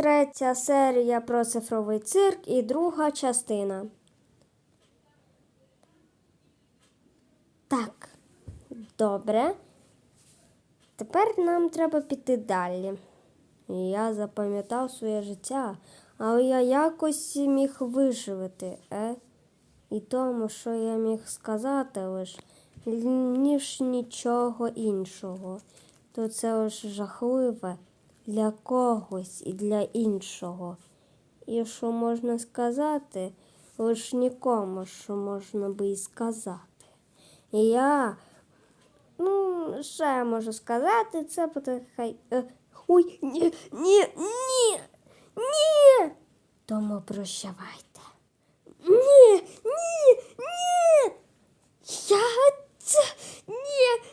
третя серія про цифровий цирк і друга частина. Так, добре. Тепер нам треба піти далі. Я запам'ятав своє життя, але я якось міг виживати, е? І тому, що я міг сказати лиш, ніж нічого іншого. То це лише жахливе для когось і для іншого. І що можна сказати, лиш нікому, що можна би і сказати. І я, ну, що можу сказати, це буде хай. Е, ой, ні, ні, ні, ні. Тому прощавайте. Ні, ні, ні. Я це ні.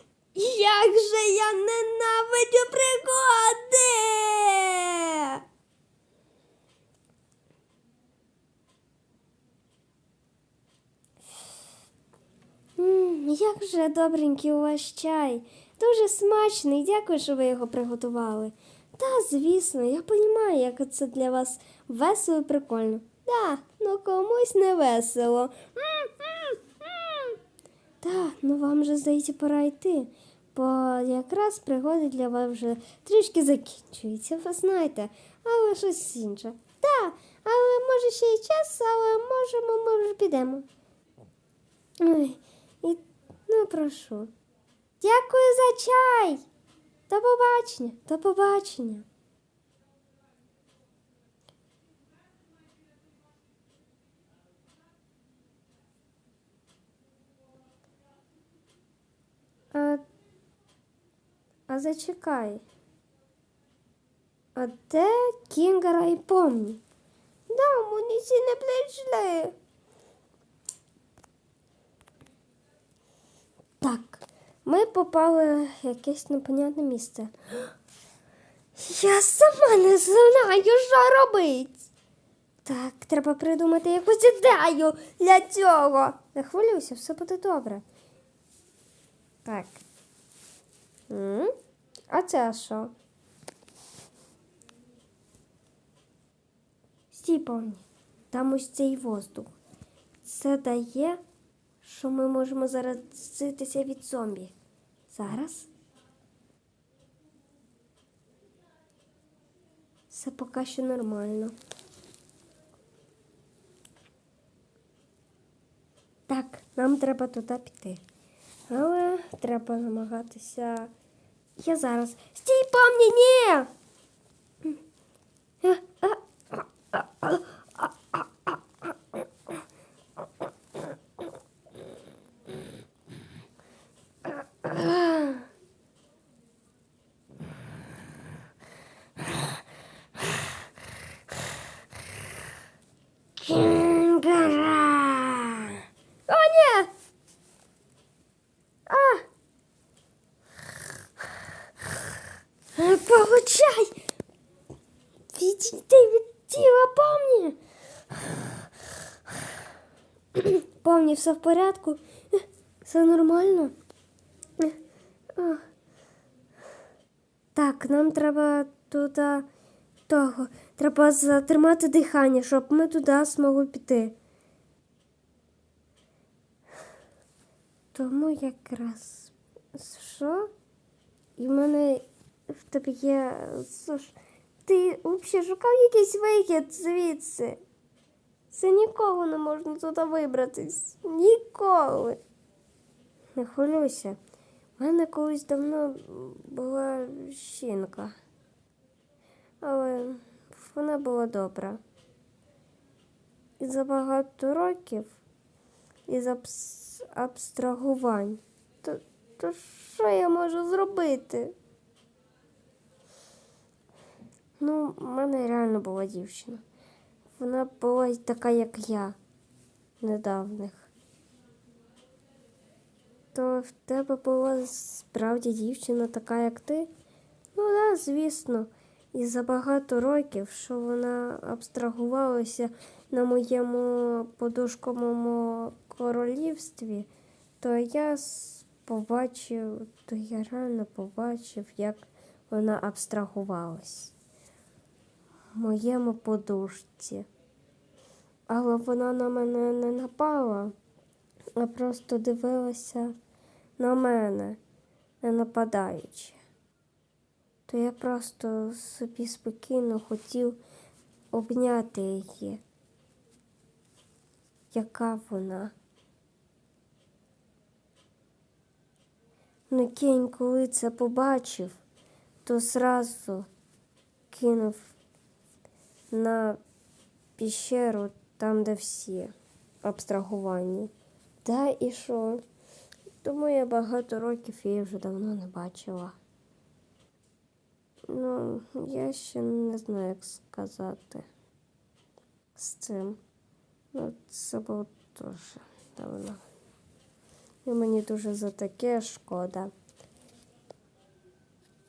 Як же я ненавидю пригоди. М, Як же добренький у вас чай. Дуже смачний. Дякую, що ви його приготували. Та, звісно, я розумію, як це для вас весело і прикольно. Да, ну комусь не весело. М-м-м. Та, ну вам же здається, пора йти. Бо якраз пригоди для вас вже трішки закінчуються, ви знаєте, але щось інше. Так, але може ще й час, але можемо, ми вже підемо. Ой, ну прошу. Дякую за чай. До побачення, до побачення. А, а зачекай. А де Кінгера і помні? Да, всі не прийшли. Так, ми попали в якесь непонятне місце. Я сама не знаю, що робити. Так, треба придумати якусь ідею для цього. Не хвилюйся, все буде добре. Так. А це що? Стій, повні. Там ось цей воздух. Це дає, що ми можемо заразитися від зомбі. Зараз. Це поки що нормально. Так, нам треба туди піти. Але треба намагатися. Я зараз. Стій, помні, ні! Е, е, Кінгера! О, ні! А! Е, Получай! Відійди від тіла, помні! Помні, все в порядку? Е, Все нормально? Так, нам треба туди того. Треба затримати дихання, щоб ми туди змогли піти. Тому якраз що? І в мене в тебе є. Слуш, ти взагалі шукав якийсь вихід звідси. Це ніколи не можна туди вибратись. Ніколи. Не хвилюйся. У мене колись давно була жінка. Але вона була добра. І за багато років із абс... абстрагувань. То, то що я можу зробити? Ну, в мене реально була дівчина. Вона була така, як я, недавних. То в тебе була справді дівчина така, як ти? Ну, да, звісно. І за багато років, що вона абстрагувалася на моєму подушковому королівстві, то я побачив, то я реально побачив, як вона абстрагувалась. моєму подушці. Але вона на мене не напала, а просто дивилася на мене, не нападаючи. То я просто собі спокійно хотів обняти її. Яка вона? Ну, кінь, коли це побачив, то зразу кинув на піщеру там, де всі абстраговані. Та і що? Тому я багато років її вже давно не бачила. Ну, я ще не знаю, як сказати з цим. Ну, це було дуже давно. І мені дуже за таке шкода.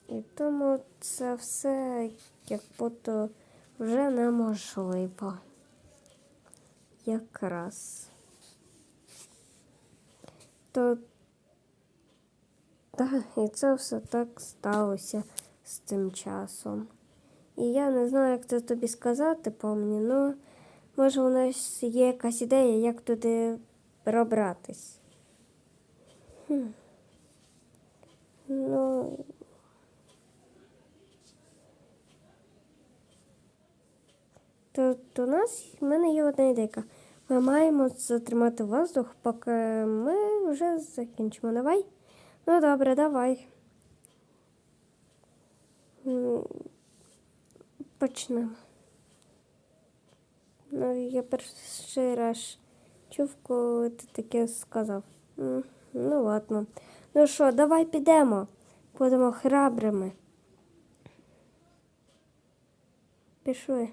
І тому це все як будто вже неможливо. Якраз. То так, і це все так сталося з тим часом. І я не знаю, як це тобі сказати по мені, ну може у нас є якась ідея, як туди пробратись. Хм. Ну. То у нас в мене є одна ідейка. Ми маємо затримати воздух, поки ми вже закінчимо. Давай? Ну добре, давай. Почнемо. Ну, я перший раз чув, коли ти таке сказав. Ну, ладно. Ну що, давай підемо. Будемо храбрими. Пішли.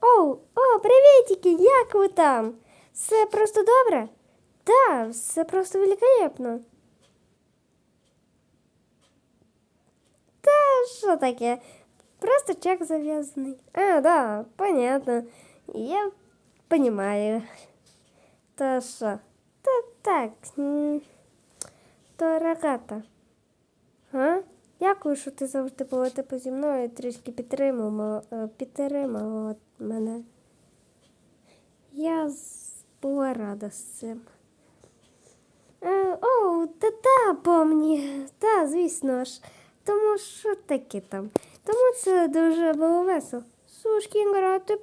Оу, о, привітики, як ви там? Все просто добре? Так, все просто великолепно. Та що таке? Просто чек зав'язаний. А, да, понятно. Я понимаю. Та що? Та так. м, То рогата. А? Дякую, що ти завжди була типу зі мною трішки підтримувала, е, підтримала мене. Я була рада з цим. Е, О, та та помні. Та, звісно ж. Тому що таке там. Тому це дуже було весело. Сушки грати,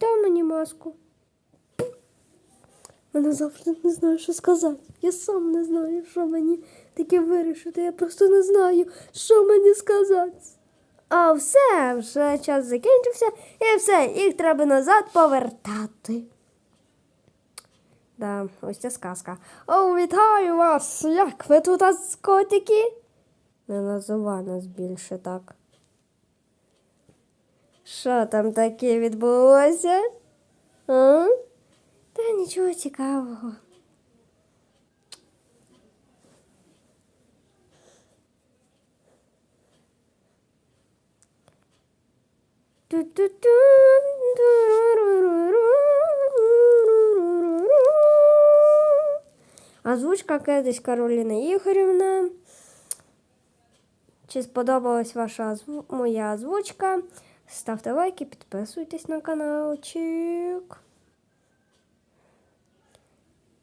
дай мені маску. Мене завжди не знаю, що сказати. Я сам не знаю, що мені таке вирішити. Я просто не знаю, що мені сказати. А все, вже час закінчився, і все, їх треба назад повертати. Да, ось ця сказка. О, вітаю вас! Як ви тут котики? Не називай нас більше так. Що там таке відбулося? А? Та нічого цікавого. Озвучка Кедись Кароліна Ігорівна. Чи сподобалась ваша моя озвучка? Ставте лайки, підписуйтесь на каналчик.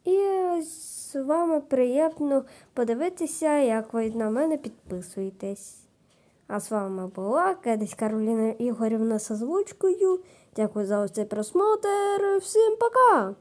І з вами приємно подивитися, як ви на мене підписуєтесь. А з вами була Кедись Кароліна Ігорівна з озвучкою. Дякую за ось цей просмотр. Всім пока!